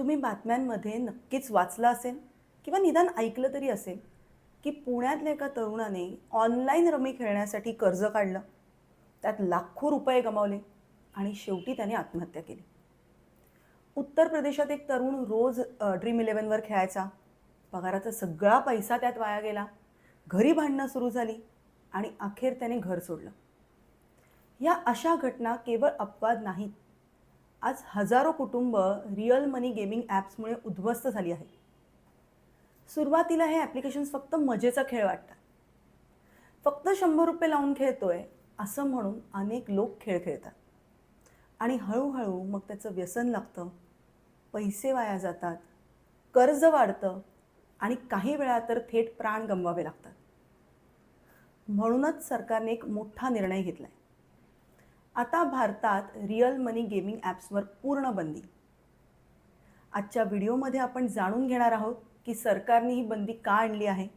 तुम्ही बातम्यांमध्ये नक्कीच वाचलं असेल किंवा निदान ऐकलं तरी असेल की पुण्यातल्या एका तरुणाने ऑनलाईन रमी खेळण्यासाठी कर्ज काढलं. त्यात लाखो रुपये गमावले आणि शेवटी त्याने आत्महत्या केली. उत्तर प्रदेशात एक तरुण रोज ड्रीम इलेवनवर खेळायचा. पगाराचा सगळा पैसा त्यात वाया गेला. घरी भांडणं सुरू झाली आणि अखेर त्याने घर सोडलं. या अशा घटना केवळ अपवाद नाहीत. आज हजारो कुटुंब रिअल मनी गेमिंग ॲप्समुळे उद्ध्वस्त झाली आहेत. सुरुवातीला हे ॲप्लिकेशन्स फक्त मजेचा खेळ वाटतात. फक्त शंभर रुपये लावून खेळतोय असं म्हणून अनेक लोक खेळ खेळतात. आणि हळूहळू मग त्याचं व्यसन लागतं पैसे वाया जातात कर्ज वाढतं आणि काही वेळा तर थेट प्राण गमवावे लागतात. म्हणूनच सरकारने एक मोठा निर्णय घेतला आहे आता भारतात रिअल मनी गेमिंग ॲप्सवर पूर्ण बंदी. आजच्या व्हिडिओमध्ये आपण जाणून घेणार आहोत की सरकारने ही बंदी का आणली आहे?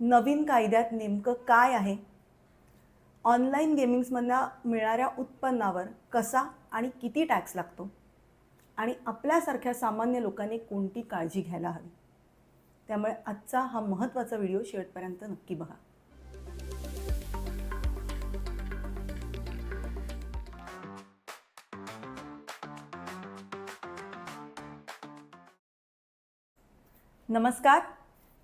नवीन कायद्यात नेमकं काय आहे? ऑनलाईन गेमिंग्समधल्या मिळणाऱ्या उत्पन्नावर कसा आणि किती टॅक्स लागतो? आणि आपल्यासारख्या सामान्य लोकांनी कोणती काळजी घ्यायला हवी? त्यामुळे आजचा हा महत्त्वाचा व्हिडिओ शेवटपर्यंत नक्की बघा. नमस्कार.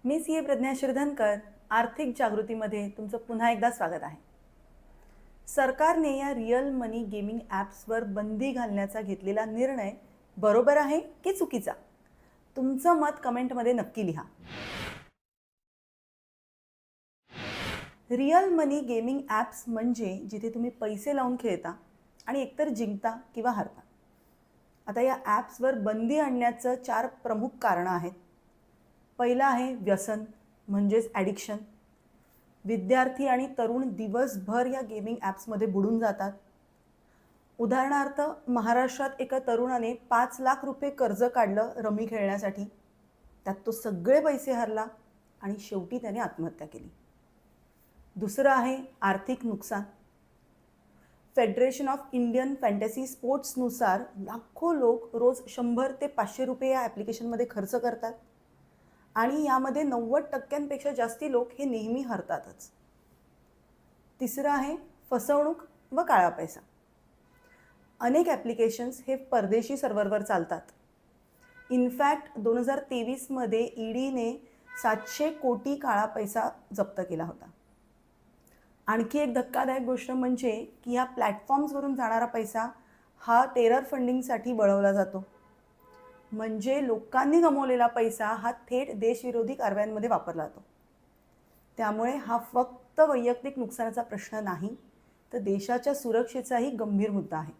मी सी ए प्रज्ञा शिरधनकर आर्थिक जागृतीमध्ये तुमचं पुन्हा एकदा स्वागत आहे. सरकारने या रिअल मनी गेमिंग ॲप्सवर बंदी घालण्याचा घेतलेला निर्णय बरोबर आहे की चुकीचा? तुमचं मत कमेंटमध्ये नक्की लिहा. रिअल मनी गेमिंग ॲप्स म्हणजे जिथे तुम्ही पैसे लावून खेळता आणि एकतर जिंकता किंवा हरता. आता या ॲप्सवर बंदी आणण्याचं चार प्रमुख कारणं आहेत. पहिलं आहे व्यसन म्हणजेच ॲडिक्शन विद्यार्थी आणि तरुण दिवसभर या गेमिंग ॲप्समध्ये बुडून जातात. उदाहरणार्थ महाराष्ट्रात एका तरुणाने पाच लाख रुपये कर्ज काढलं रमी खेळण्यासाठी. त्यात तो सगळे पैसे हरला आणि शेवटी त्याने आत्महत्या केली. दुसरं आहे आर्थिक नुकसान. फेडरेशन ऑफ इंडियन फॅन्टसी स्पोर्ट्सनुसार लाखो लोक रोज शंभर ते पाचशे रुपये या ॲप्लिकेशनमध्ये खर्च करतात. आणि यामध्ये नव्वद टक्क्यांपेक्षा जास्ती लोक हे नेहमी हरतातच. तिसरं आहे फसवणूक व काळा पैसा. अनेक ॲप्लिकेशन्स हे परदेशी सर्व्हरवर चालतात. इनफॅक्ट दोन हजार तेवीसमध्ये ईडीने सातशे कोटी काळा पैसा जप्त केला होता. आणखी एक धक्कादायक गोष्ट म्हणजे की ह्या प्लॅटफॉर्म्सवरून जाणारा पैसा हा टेरर फंडिंगसाठी वळवला जातो. म्हणजे लोकांनी गमवलेला पैसा हा थेट देशविरोधी कारवायांमध्ये वापरला जातो. त्यामुळे हा फक्त वैयक्तिक नुकसानाचा प्रश्न नाही तर देशाच्या सुरक्षेचाही गंभीर मुद्दा आहे.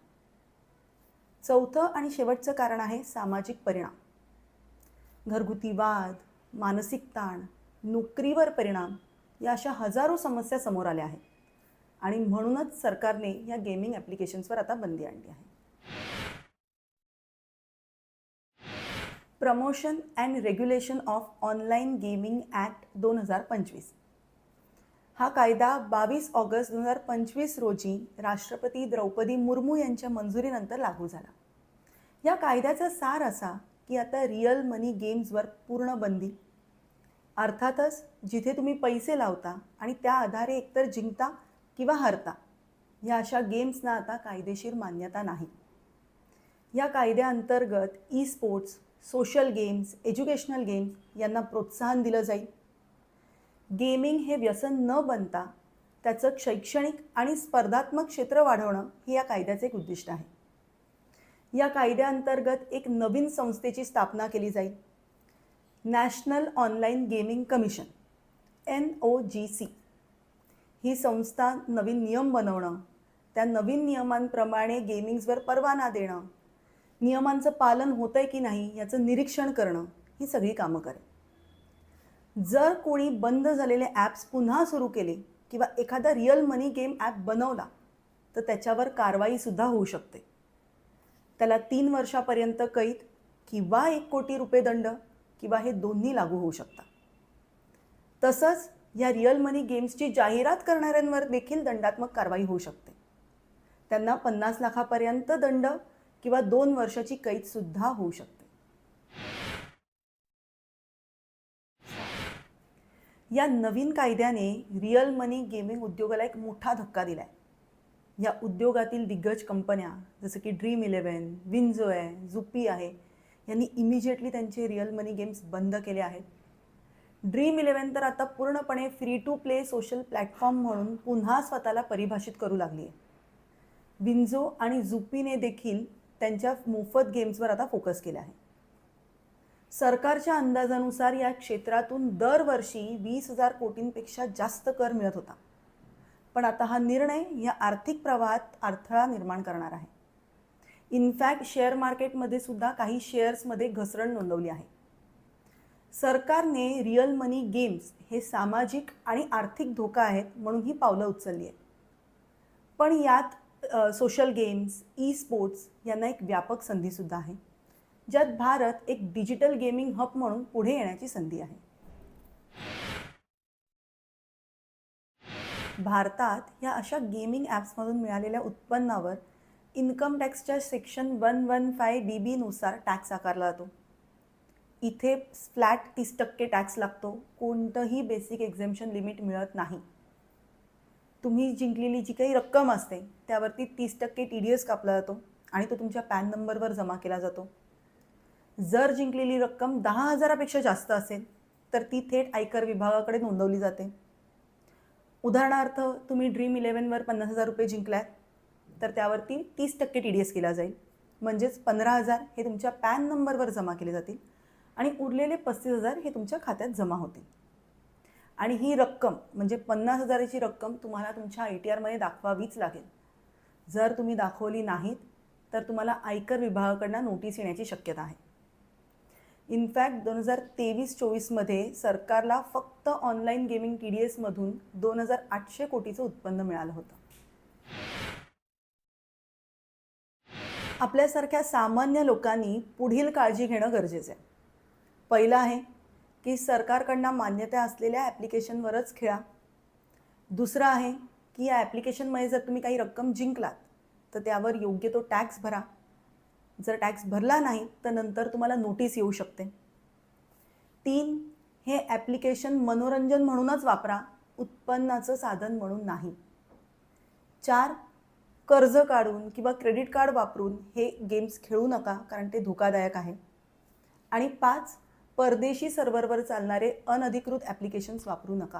चौथं आणि शेवटचं कारण आहे सामाजिक परिणाम. घरगुती वाद मानसिक ताण नोकरीवर परिणाम या अशा हजारो समस्या समोर आल्या आहेत. आणि म्हणूनच सरकारने या गेमिंग ॲप्लिकेशन्सवर आता बंदी आणली आहे. Promotion and regulation of online gaming act दोन हजार पंचवीस. हा कायदा बावीस ऑगस्ट दोन हजार पंचवीस रोजी राष्ट्रपती द्रौपदी मुर्मू यांच्या मंजुरीनंतर लागू झाला. या कायद्याचा सार असा की आता रिअल मनी गेम्सवर पूर्ण बंदी. अर्थातच जिथे तुम्ही पैसे लावता आणि त्या आधारे एकतर जिंकता किंवा हरता या अशा गेम्सना आता कायदेशीर मान्यता नाही. या कायद्याअंतर्गत esports social games educational games यांना प्रोत्साहन दिलं जाईल. गेमिंग हे व्यसन न बनता त्याचं शैक्षणिक आणि स्पर्धात्मक क्षेत्र वाढवणं हे या कायद्याचे एक उद्दिष्ट आहे. या कायद्याअंतर्गत एक नवीन संस्थेची स्थापना केली जाईल. National online gaming commission N O G C. ही संस्था नवीन नियम बनवणं त्या नवीन नियमांप्रमाणे गेमिंग्सवर परवाना देणं नियमांचं पालन होतं आहे की नाही याचं निरीक्षण करणं ही सगळी कामं करेल. जर कोणी बंद झालेले ॲप्स पुन्हा सुरू केले किंवा एखादा रिअल मनी गेम ॲप बनवला तर त्याच्यावर कारवाईसुद्धा होऊ शकते. त्याला तीन वर्षापर्यंत कैद किंवा एक कोटी रुपये दंड किंवा हे दोन्ही लागू होऊ शकतात. तसंच या रिअल मनी गेम्सची जाहिरात करणाऱ्यांवर देखील दंडात्मक कारवाई होऊ शकते. त्यांना पन्नास लाखापर्यंत दंड किंवा दोन वर्षाची कैदसुद्धा होऊ शकते. या नवीन कायद्याने रिअल मनी गेमिंग उद्योगाला एक मोठा धक्का दिला आहे या उद्योगातील दिग्गज कंपन्या जसं की ड्रीम इलेवन विंझो आहे झुपी आहे यांनी इमिजिएटली त्यांचे रिअल मनी गेम्स बंद केले आहेत. ड्रीम इलेवन तर आता पूर्णपणे free to play social platform म्हणून पुन्हा स्वतःला परिभाषित करू लागली आहे विंझो आणि झुपीने देखील त्यांच्या मोफत गेम्सवर आता फोकस केला आहे. सरकारच्या अंदाजानुसार या क्षेत्रातून दरवर्षी वीस हजार कोटींपेक्षा जास्त कर मिळत होता. पण आता हा निर्णय या आर्थिक प्रवाहात अडथळा निर्माण करणार आहे. इनफॅक्ट शेअर मार्केटमध्ये सुद्धा काही शेअर्समध्ये घसरण नोंदवली आहे. सरकारने रिअल मनी गेम्स हे सामाजिक आणि आर्थिक धोका आहेत म्हणून ही पावलं उचलली आहेत. पण यात सोशल गेम्स ई स्पोर्ट्स यांना एक व्यापक संधीसुद्धा आहे. ज्यात भारत एक डिजिटल गेमिंग हब म्हणून पुढे येण्याची संधी आहे. भारतात या अशा गेमिंग ॲप्समधून मिळालेल्या उत्पन्नावर इन्कम टॅक्सच्या section one one five B बीनुसार tax आकारला जातो. इथे फ्लॅट तीस टक्के टॅक्स लागतो. कोणतंही बेसिक एक्झेम्शन लिमिट मिळत नाही. तुम्ही जिंकलेली जी काही रक्कम असते त्यावरती तीस टक्के टी डी एस कापला जातो आणि तो तुमच्या पॅन नंबरवर जमा केला जातो. जर जिंकलेली रक्कम दहा हजारापेक्षा जास्त असेल तर ती थेट आयकर विभागाकडे नोंदवली जाते. उदाहरणार्थ तुम्ही ड्रीम इलेवनवर पन्नास हजार रुपये जिंकलात तर त्यावरती तीस टक्के टी डी एस केला जाईल. म्हणजेच पंधरा हजार हे तुमच्या पॅन नंबरवर जमा केले जातील आणि उरलेले पस्तीस हजार हे तुमच्या खात्यात जमा होतील. आणि ही रक्कम म्हणजे पन्नास हजाराची रक्कम तुम्हाला तुमच्या आय टी आरमध्ये दाखवावीच लागेल. जर तुम्ही दाखवली नाहीत तर तुम्हाला आयकर विभागाकडनं नोटीस येण्याची शक्यता आहे. इनफॅक्ट दोन हजार तेवीस चोवीसमध्ये सरकारला फक्त ऑनलाईन गेमिंग टी डी एसमधून दोन हजार आठशे कोटीचं उत्पन्न मिळालं होतं. आपल्यासारख्या सामान्य लोकांनी पुढील काळजी घेणं गरजेचं आहे. पहिलं आहे की सरकारकडनं मान्यता असलेल्या ॲप्लिकेशनवरच खेळा. दुसरं आहे की या ॲप्लिकेशनमध्ये जर तुम्ही काही रक्कम जिंकलात तर त्यावर योग्य तो टॅक्स भरा. जर टॅक्स भरला नाही तर नंतर तुम्हाला नोटीस येऊ शकते. तीन हे ॲप्लिकेशन मनोरंजन म्हणूनच वापरा उत्पन्नाचं साधन म्हणून नाही. चार कर्ज काढून किंवा क्रेडिट कार्ड वापरून हे गेम्स खेळू नका कारण ते धोकादायक आहे. आणि पाच परदेशी सर्व्हरवर चालणारे अनधिकृत ॲप्लिकेशन्स वापरू नका.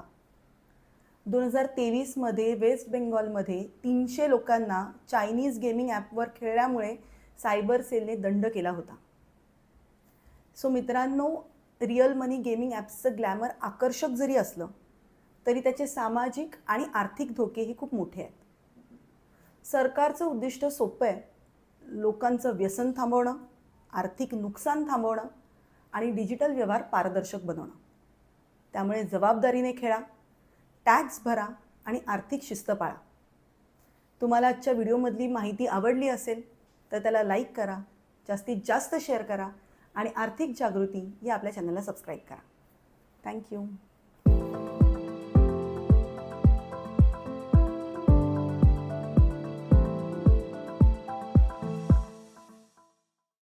दोन हजार तेवीसमध्ये वेस्ट बेंगॉलमध्ये तीनशे लोकांना चायनीज गेमिंग ॲपवर खेळल्यामुळे सायबर सेलने दंड केला होता. सो मित्रांनो रिअल मनी गेमिंग ॲप्सचं ग्लॅमर आकर्षक जरी असलं तरी त्याचे सामाजिक आणि आर्थिक धोके हे खूप मोठे आहेत. सरकारचं उद्दिष्ट सोपं आहे. लोकांचं व्यसन थांबवणं आर्थिक नुकसान थांबवणं आणि डिजिटल व्यवहार पारदर्शक बनवणं. त्यामुळे जबाबदारीने खेळा टॅक्स भरा आणि आर्थिक शिस्त पाळा. तुम्हाला आजच्या व्हिडिओमधली माहिती आवडली असेल तर त्याला लाईक करा जास्तीत जास्त शेअर करा आणि आर्थिक जागृती या आपल्या चॅनलला सबस्क्राईब करा. थँक्यू